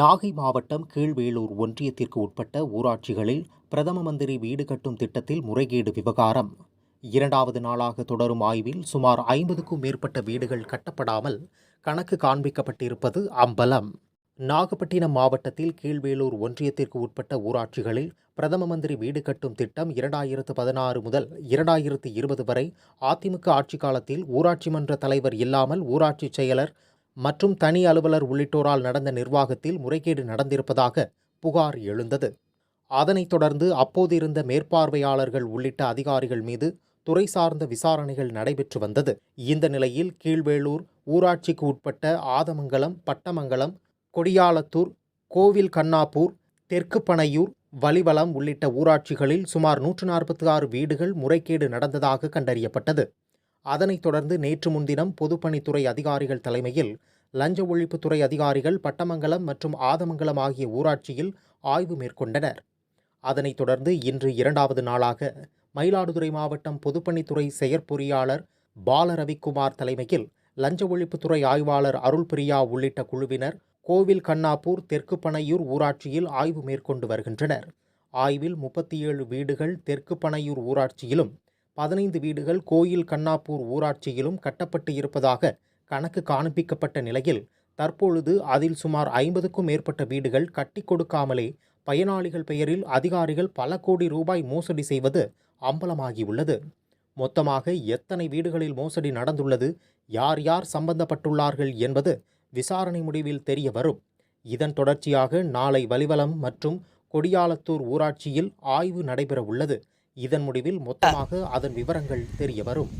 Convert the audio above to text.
நாகை மாவட்டம் கீழ்வேலூர் ஒன்றியத்திற்கு உட்பட்ட ஊராட்சிகளில் பிரதம மந்திரி வீடு கட்டும் திட்டத்தில் முறைகேடு விவகாரம். இரண்டாவது நாளாக தொடரும் ஆய்வில் சுமார் ஐம்பதுக்கும் மேற்பட்ட வீடுகள் கட்டப்படாமல் கணக்கு காண்பிக்கப்பட்டிருப்பது அம்பலம். நாகப்பட்டினம் மாவட்டத்தில் கீழ்வேலூர் ஒன்றியத்திற்கு உட்பட்ட ஊராட்சிகளில் பிரதம மந்திரி வீடு கட்டும் திட்டம் இரண்டாயிரத்து பதினாறு முதல் இரண்டாயிரத்து இருபது வரை அதிமுக ஆட்சி காலத்தில் ஊராட்சி மன்ற தலைவர் இல்லாமல் ஊராட்சி செயலர் மற்றும் தனி அலுவலர் உள்ளிட்டோரால் நடந்த நிர்வாகத்தில் முறைகேடு நடந்திருப்பதாக புகார் எழுந்தது. அதனைத் தொடர்ந்து அப்போதிருந்த மேற்பார்வையாளர்கள் உள்ளிட்ட அதிகாரிகள் மீது துறை சார்ந்த விசாரணைகள் நடைபெற்று வந்தது. இந்த நிலையில் கீழ்வேளூர் ஊராட்சிக்கு உட்பட்ட ஆதமங்கலம் பட்டமங்கலம் கொடியாலத்தூர் கோவில் கண்ணாப்பூர் தெற்கு பனையூர் வலிவலம் உள்ளிட்ட ஊராட்சிகளில் சுமார் நூற்று நாற்பத்தி ஆறு வீடுகள் முறைகேடு நடந்ததாக கண்டறியப்பட்டது. அதனைத் தொடர்ந்து நேற்று முன்தினம் பொதுப்பணித்துறை அதிகாரிகள் தலைமையில் லஞ்ச ஒழிப்புத்துறை அதிகாரிகள் பட்டமங்கலம் மற்றும் ஆதமங்கலம் ஆகிய ஊராட்சியில் ஆய்வு மேற்கொண்டனர். அதனைத் தொடர்ந்து இன்று இரண்டாவது நாளாக மயிலாடுதுறை மாவட்டம் பொதுப்பணித்துறை செயற்பொறியாளர் பால ரவிக்குமார் தலைமையில் லஞ்ச ஒழிப்புத்துறை ஆய்வாளர் அருள்பிரியா உள்ளிட்ட குழுவினர் கோவில் கண்ணாப்பூர் தெற்கு பனையூர் ஊராட்சியில் ஆய்வு மேற்கொண்டு வருகின்றனர். ஆய்வில் முப்பத்தி ஏழு வீடுகள் தெற்கு பனையூர் ஊராட்சியிலும் பதினைந்து வீடுகள் கோயில் கண்ணாப்பூர் ஊராட்சியிலும் கட்டப்பட்டு இருப்பதாக கணக்கு காண்பிக்கப்பட்ட நிலையில் தற்பொழுது அதில் சுமார் ஐம்பதுக்கும் மேற்பட்ட வீடுகள் கட்டி கொடுக்காமலே பயனாளிகள் பெயரில் அதிகாரிகள் பல கோடி ரூபாய் மோசடி செய்வது அம்பலமாகியுள்ளது. மொத்தமாக எத்தனை வீடுகளில் மோசடி நடந்துள்ளது யார் யார் சம்பந்தப்பட்டுள்ளார்கள் என்பது விசாரணை முடிவில் தெரிய வரும். இதன் தொடர்ச்சியாக நாளை வலிவலம் மற்றும் கொடியாலத்தூர் ஊராட்சியில் ஆய்வு நடைபெற உள்ளது இதன் முடிவில் மொத்தமாக அதன் விவரங்கள் தெரிய வரும்.